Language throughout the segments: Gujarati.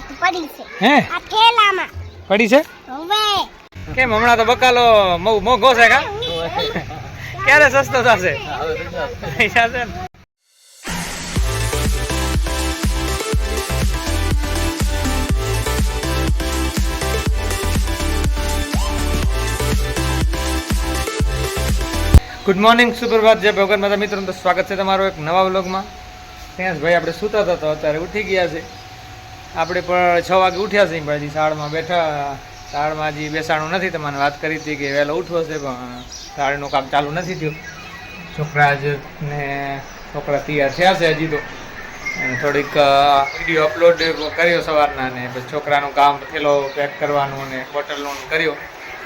જ પડી છે. હે? આ થેલામાં પડી છે? હવે. કેમ હમણાં તો બકાલો મોંઘો છે કા? ક્યારે સસ્તો થશે? પૈસા છે ને. ગુડ મોર્નિંગ સુપ્રભાત જય ભગવાન માતા. મિત્રો સ્વાગત છે તમારો એક નવા વ્લોગમાં ત્યાં ભાઈ આપણે સૂતા હતા તો અત્યારે ઉઠી ગયા છે આપણે પણ છ વાગે ઉઠ્યા છીએ ભાઈ શાળમાં બેઠા. શાળમાં હજી બેસાણું નથી તમને વાત કરી હતી કે વહેલો ઉઠવો છે પણ શાળનું કામ ચાલુ નથી થયું. છોકરા જ ને છોકરા તૈયાર થયા છે હજી તો. અને થોડીક વીડિયો અપલોડ કર્યો સવારના ને પછી છોકરાનું કામ થેલો પેક કરવાનું અને બોટલનું કર્યો.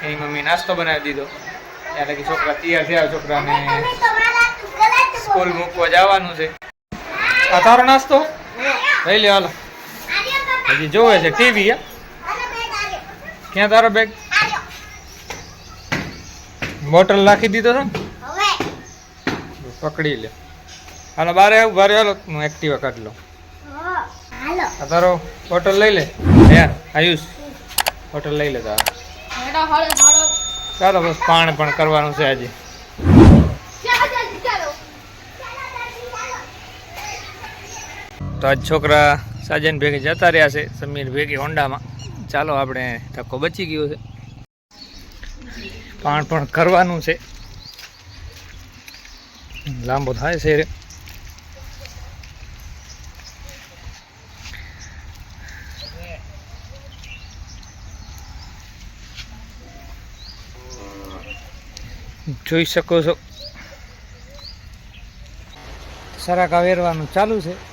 એની મમ્મી નાસ્તો બનાવી દીધો. ત્યારે કે છોકરા તૈયાર થયા છોકરાને સ્કૂલ મૂકવા જવાનું છે. આ તારો નાસ્તો? લઈ લે હાલો. હજી જોવે છે ટીવી ક્યાં તારો બેગ બોટલ નાખી દીધો છે ને? પકડી લે. હાલો, બારે આવું, બારે હાલો. હું એક્ટિવા કાઢી લઉં. તારો બોટલ લઈ લે. યાર આયુષ બોટલ લઈ લે તારો. ચાલો, બસ પાણ પણ કરવાનું છે આજે. તો આજ છોકરા સાજન ભેગે જતા રહ્યા છે, સમીર ભેગે હોન્ડામાં. ચાલો આપણે ધક્કો બચી ગયો છે. પાણ પણ કરવાનું છે. લાંબો થાય છે જોઈ શકો છો. સરાકા વેરવાનું ચાલુ છે.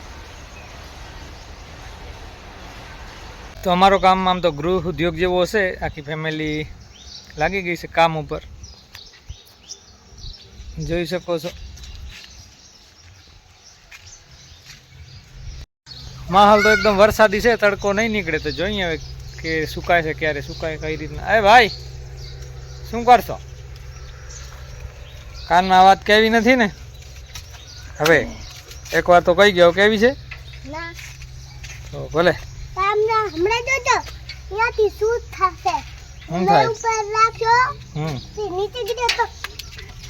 તો અમારો કામ આમ તો ગૃહ ઉદ્યોગ જેવો હશે આખી ફેમિલી લાગી ગઈ છે કામ ઉપર. જોઈ શકો છો. માહોલ તો એકદમ વરસાદી છે તડકો નહીં નીકળે તો જોઈએ હવે કે સુકાય છે ક્યારે સુકાય કઈ રીતના. અરે ભાઈ શું કરશો? કાનમાં વાત કેવી નથી ને? હવે એક વાર તો કહી ગયો કેવી છે? તો ભલે. તમને હમણાં જોજો ત્યાંથી શું થશે? શું થાય? ઉપર રાખો હમ. નીચે ગયો તો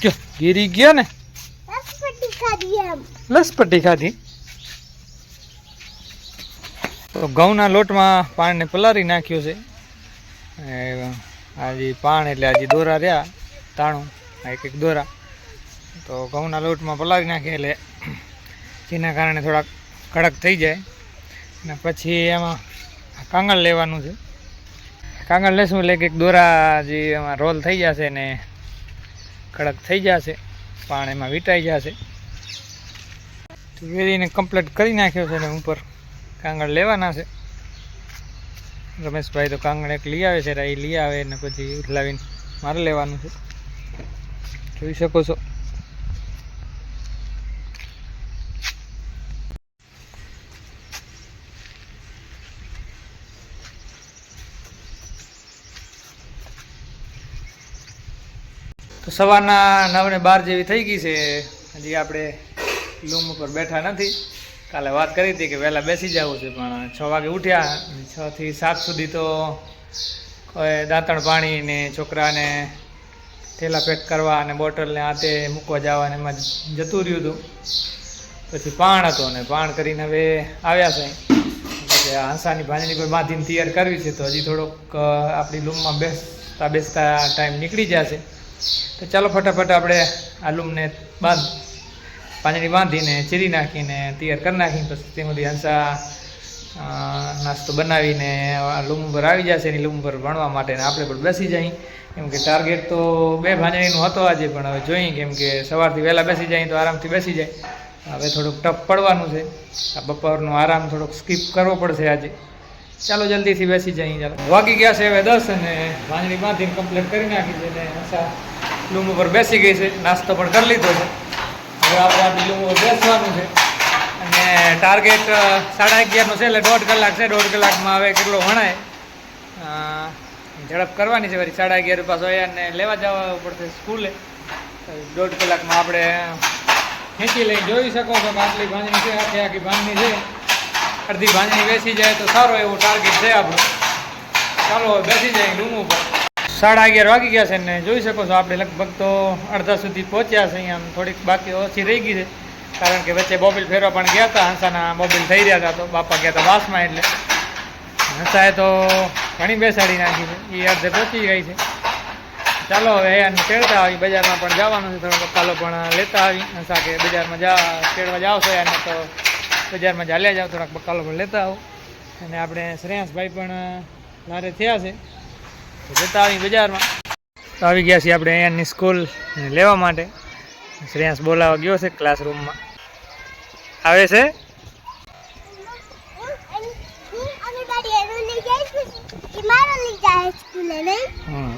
જો ગીરી ગયો ને? લસપટી ખાધી એમ. લસપટ્ટી ખાધી? તો ઘઉંના લોટમાં પાણને પલારી નાખ્યું છે. આજે પાણ એટલે આજે દોરા રહ્યા તાણું એક એક દોરા. તો ઘઉંના લોટમાં પલારી નાખીએ એટલે જેના કારણે થોડાક કડક થઈ જાય. અને પછી એમાં કાંગળ લેવાનું છે. કાંગળ લેશું એટલે કે એક દોરા જે એમાં રોલ થઈ જશે ને કડક થઈ જશે, પાણ એમાં વીંટાઈ જશે. વેરીને કમ્પ્લીટ કરી નાખ્યો છે ને ઉપર કાંગળ લેવાના છે. રમેશભાઈ તો કાંગળ એક લઈ આવે છે એ લઈ આવે ને પછી ઉઠલાવીને મારે લેવાનું છે. જોઈ શકો છો. તો સવારના નવ ને બાર જેવી થઈ ગઈ છે. હજી આપણે લૂમ ઉપર બેઠા નથી. કાલે વાત કરી હતી કે વહેલા બેસી જવું છે, પણ છ વાગે ઉઠ્યા છ થી સાત સુધી તો કોઈ દાંતણ પાણી ને છોકરાને થેલા પેક કરવા અને બોટલને હાથે મૂકવા જવા ને એમાં જતું રહ્યું હતું. પછી પાણ હતો ને પાણ કરીને હવે આવ્યા છે. આ હંસાની ભાંજણી પર બાંધીને તૈયાર કરવી છે, તો હજી થોડોક આપણી લૂમમાં બેસતા બેસતા ટાઈમ નીકળી જશે. તો ચાલો ફટાફટ આપણે આ લૂમને બાંધ પાણીની બાંધીને ચીરી નાખીને તૈયાર કરી નાખીને પછી તેમાંથી હંસા નાસ્તો બનાવીને લૂમ ઉપર આવી જશે એની લૂમ ઉપર ભણવા માટે આપણે પણ બેસી જઈએ. કેમ કે ટાર્ગેટ તો બે ભાંજણીનું હતો આજે, પણ હવે જોઈએ કેમ કે સવારથી વહેલા બેસી જાય તો આરામથી બેસી જાય. હવે થોડુંક ટફ પડવાનું છે. આ બપોરનો આરામ થોડોક સ્કીપ કરવો પડશે આજે. ચાલો જલ્દીથી બેસી જઈએ. ચાલો. વાગી ગયા છે હવે દસ અને ભાંજણી બાંધીને કમ્પ્લીટ કરી નાખી છે ને લૂમ ઉપર બેસી ગઈ છે, નાસ્તો પણ કરી લીધો છે. હવે આપણે આ લૂમ ઉપર બેસવાનું છે. અને ટાર્ગેટ સાડા અગિયારનો છે એટલે દોઢ કલાક છે. દોઢ કલાકમાં હવે કેટલો ભણાય ઝડપ કરવાની છે વળી. સાડા અગિયાર પાછો એને લેવા જવા પડશે સ્કૂલે. દોઢ કલાકમાં આપણે ખેંચી લઈ જોઈ શકો છો આટલી ભાંજણી છે, આખી આખી ભાંગની છે. અડધી ભાંજણી બેસી જાય તો સારો એવો ટાર્ગેટ છે આપણું. ચાલો બેસી જાય રૂમ ઉપર. સાડા અગિયાર વાગી ગયા છે ને જોઈ શકો છો, આપણે લગભગ તો અડધા સુધી પહોંચ્યા છે અહીંયા, થોડીક બાકી ઓછી રહી ગઈ છે. કારણ કે વચ્ચે મોબાઈલ ફેરવા પણ ગયા હતા, હંસાના મોબાઈલ થઈ રહ્યા હતા, તો બાપા ગયા હતા વાસમાં એટલે. હંસાએ તો ઘણી બેસાડી નાખી છે એ અડધે પહોંચી ગઈ છે. ચાલો, હવે એને તેડતા આવી, બજારમાં પણ જવાનું છે, થોડો કાલો પણ લેતા આવી. હંસા કે બજારમાં જા તેડવા જાઓ છો એને તો બજારમાં ચાલ્યા જાઓ થોડાક બકાલો પણ લેતા આવો. અને આપણે શ્રેયાસભાઈ પણ મારે થયા છે. જતા આવી બજારમાં. તો આવી ગયા છીએ આપણે અહીંયાની સ્કૂલ લેવા માટે. શ્રેયાસ બોલાવા ગયો છે ક્લાસરૂમમાં. આવે છે?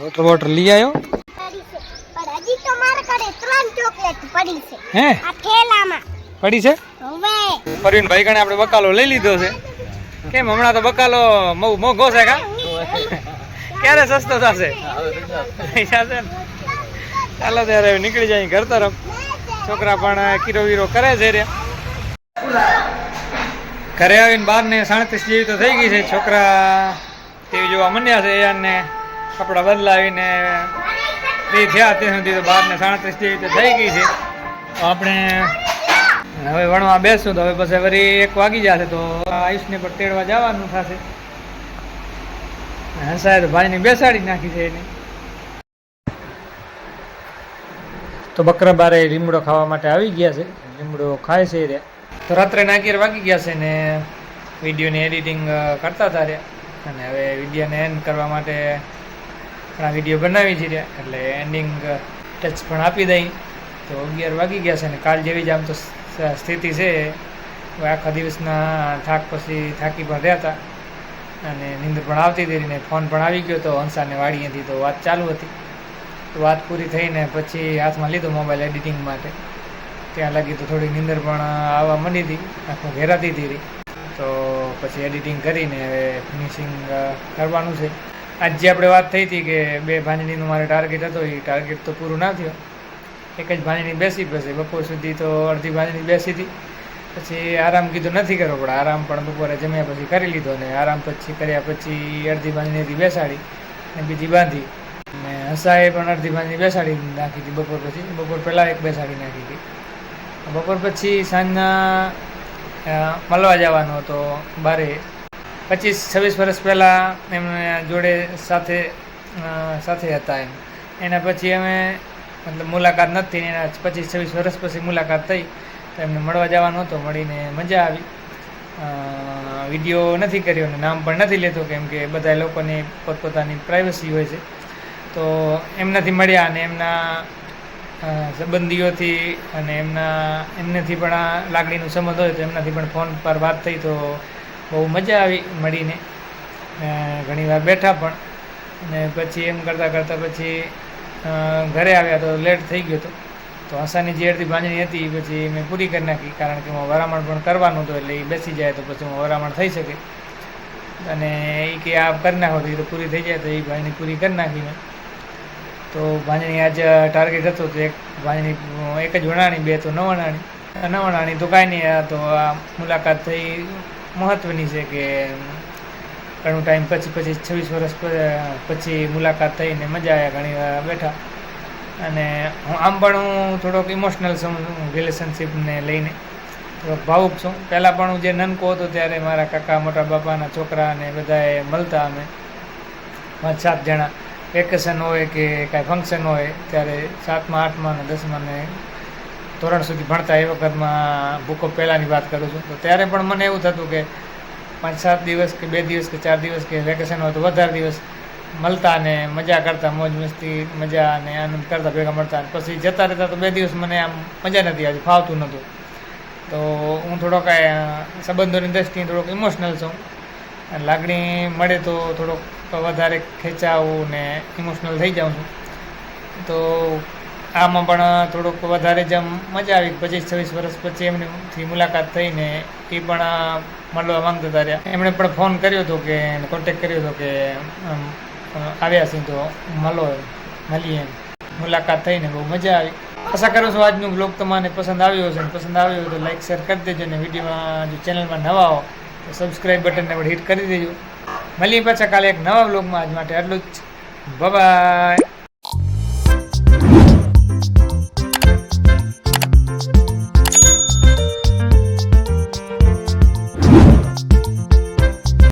વોટર વોટર લઈ આવ્યો? પડી છે પણ હજી તો મારા ઘરે ત્રણ ચોકલેટ પડી છે? હે આ થેલામાં પડી છે. હવે પરવીનભાઈ કણે આપણે બકાલો લઈ લીધો છે. કેમ હમણાં તો બકાલો મોંઘો છે કા? ક્યારે સસ્તો થશે? ચાલો ત્યારે નીકળી જાય ઘર તરફ. છોકરા પણ કીરો વીરો કરે છે રે. ઘરે આવીને બાર ને સાડત્રીસ જેવી તો થઈ ગઈ છે. છોકરા ટીવી જોવા મંડ્યા છે અને કપડાં બદલાવીને ફ્રી થયા ત્યાં સુધી તો બાર ને સાડત્રીસ જેવી તો થઈ ગઈ છે. આપણે હવે વણવા બેસું તો હવે પછી વરી એક વાગી જશે તો આયુષને પણ તેડવા જવાનું થશે. હંસાએ તો ભાઈની બેસાડી નાખી છે એને. તો બકરા બારે લીમડો ખાવા માટે આવી ગયા છે. લીમડો ખાય છે રે. તો રાત્રે ના અગિયાર વાગી ગયા છે ને વિડીયોની એડિટિંગ કરતા હતા રે. અને હવે વિડીયોને એન્ડ કરવા માટે ઘણા વીડિયો બનાવી છે રે. એટલે એન્ડિંગ ટચ પણ આપી દઈ. તો અગિયાર વાગી ગયા છે ને કાલ જેવી જ આમ તો સ્થિતિ છે. આખા દિવસના થાક પછી થાકી પણ રહ્યા હતા અને નિંદર પણ આવતી હતી ને ફોન પણ આવી ગયો તો હંસાને વાડીએથી તો વાત ચાલુ હતી. તો વાત પૂરી થઈને પછી હાથમાં લીધો મોબાઈલ એડિટિંગ માટે. ત્યાં લાગી તો થોડી નિંદર પણ આવવા માંડી હતી, આખું ઘેરાતી હતી તો પછી એડિટિંગ કરીને હવે ફિનિશિંગ કરવાનું છે. આજ આપણે વાત થઈ હતી કે બે ભાંજણીનું મારે ટાર્ગેટ હતો, એ ટાર્ગેટ તો પૂરું ના થયો. એક જ ભાંજણી બેસી પછી બપોર સુધી તો અડધી ભાંજણી બેસી હતી. પછી આરામ કીધું નથી કરવો પડે આરામ પણ બપોરે જમ્યા પછી કરી લીધો ને આરામ પછી કર્યા પછી અડધી ભાંજણીથી બેસાડી ને બીજી બાંધી ને હસાએ પણ અડધી ભાંજણી બેસાડી નાખી હતી બપોર પછી, બપોર પહેલાં એક બેસાડી નાખી હતી. બપોર પછી સાંજના મળવા જવાનો હતો બારે. પચીસ, છવ્વીસ વર્ષ પહેલાં એમને જોડે સાથે સાથે હતા એમ. એના પછી અમે મતલબ મુલાકાત નથી એના પચીસ, છવ્વીસ વર્ષ પછી મુલાકાત થઈ. એમને મળવા જવાનો હતો, મળીને મજા આવી. વીડિયો નથી કર્યો અને નામ પણ નથી લેતો, કેમ કે બધા લોકોની પોતપોતાની પ્રાઇવસી હોય છે. તો એમનાથી મળ્યા અને એમના સંબંધીઓથી અને એમના, એમનેથી પણ આ લાગણીનો સંબંધ હોય તો એમનાથી પણ ફોન પર વાત થઈ તો બહુ મજા આવી મળીને. ઘણીવાર બેઠા પણ. અને પછી એમ કરતાં કરતાં પછી ઘરે આવ્યા તો લેટ થઈ ગયો હતો. તો હસાની જે અડધી ભાંજણી હતી પછી મેં પૂરી કરી નાખી, કારણ કે હું વરામણ પણ કરવાનું હતું એટલે એ બેસી જાય તો પછી હું વરામણ થઈ શકે. અને એ કે આ કરી નાખો તો એ તો પૂરી થઈ જાય તો એ ભાંજણી પૂરી કરી નાખી મેં. તો ભાંજણી આજ ટાર્ગેટ હતો તો એક ભાંજણી, એક જ વણાણી, બે તો નવણાણી નવણાણી તો કાંઈ નહીં તો આ મુલાકાત થઈ મહત્ત્વની છે કે ઘણું ટાઈમ પછી પછી છવ્વીસ વર્ષ પછી મુલાકાત થઈને મજા આવ્યા, ઘણી વાર બેઠા. અને હું આમ પણ હું થોડોક ઇમોશનલ છું રિલેશનશીપને લઈને થોડોક ભાવુક છું. પહેલાં પણ હું જે નનકો હતો ત્યારે મારા કાકા, મોટા બાપાના છોકરા અને બધાએ મળતા અમે. પાંચ, સાત જણા. વેકેશન હોય કે કાંઈ ફંક્શન હોય ત્યારે સાતમા, આઠમા અને દસમા ને ધોરણ સુધી ભણતા એ વખતમાં ભૂકો પહેલાંની વાત કરું છું. તો ત્યારે પણ મને એવું થતું કે પાંચ, સાત દિવસ કે બે દિવસ કે ચાર દિવસ કે વેકેશન હોય તો વધારે દિવસ મળતા ને મજા કરતા, મોજ મસ્તી, મજા અને આનંદ કરતા, ભેગા મળતા. પછી જતા રહેતા તો બે દિવસ મને આમ મજા નથી આવતી, ફાવતું નહોતું. તો હું થોડોક સંબંધોની દ્રષ્ટિએ થોડોક ઇમોશનલ છું. અને લાગણી મળે તો થોડોક વધારે ખેંચાવું ને ઇમોશનલ થઈ જાઉં છું. તો આમાં પણ થોડુંક વધારે જેમ મજા આવી, પચીસ છવ્વીસ વર્ષ પછી એમની મુલાકાત થઈને એ પણ મળવા માંગતા હતા એમણે પણ ફોન કર્યો હતો કે કોન્ટેક કર્યો હતો કે આવ્યા છે તો મળો મળીએ મુલાકાત થઈને બહુ મજા આવી. આશા કરું છું આજનું બ્લોગ તમને પસંદ આવ્યો હશે. અને પસંદ આવ્યો હોય તો લાઈક શેર કરી દેજો ને વિડીયોમાં જો ચેનલમાં નવા હો સબસ્ક્રાઈબ બટનને પણ હિટ કરી દેજો. મળીએ પાછા કાલે એક નવા બ્લોગમાં આજ માટે આટલું જ. બાય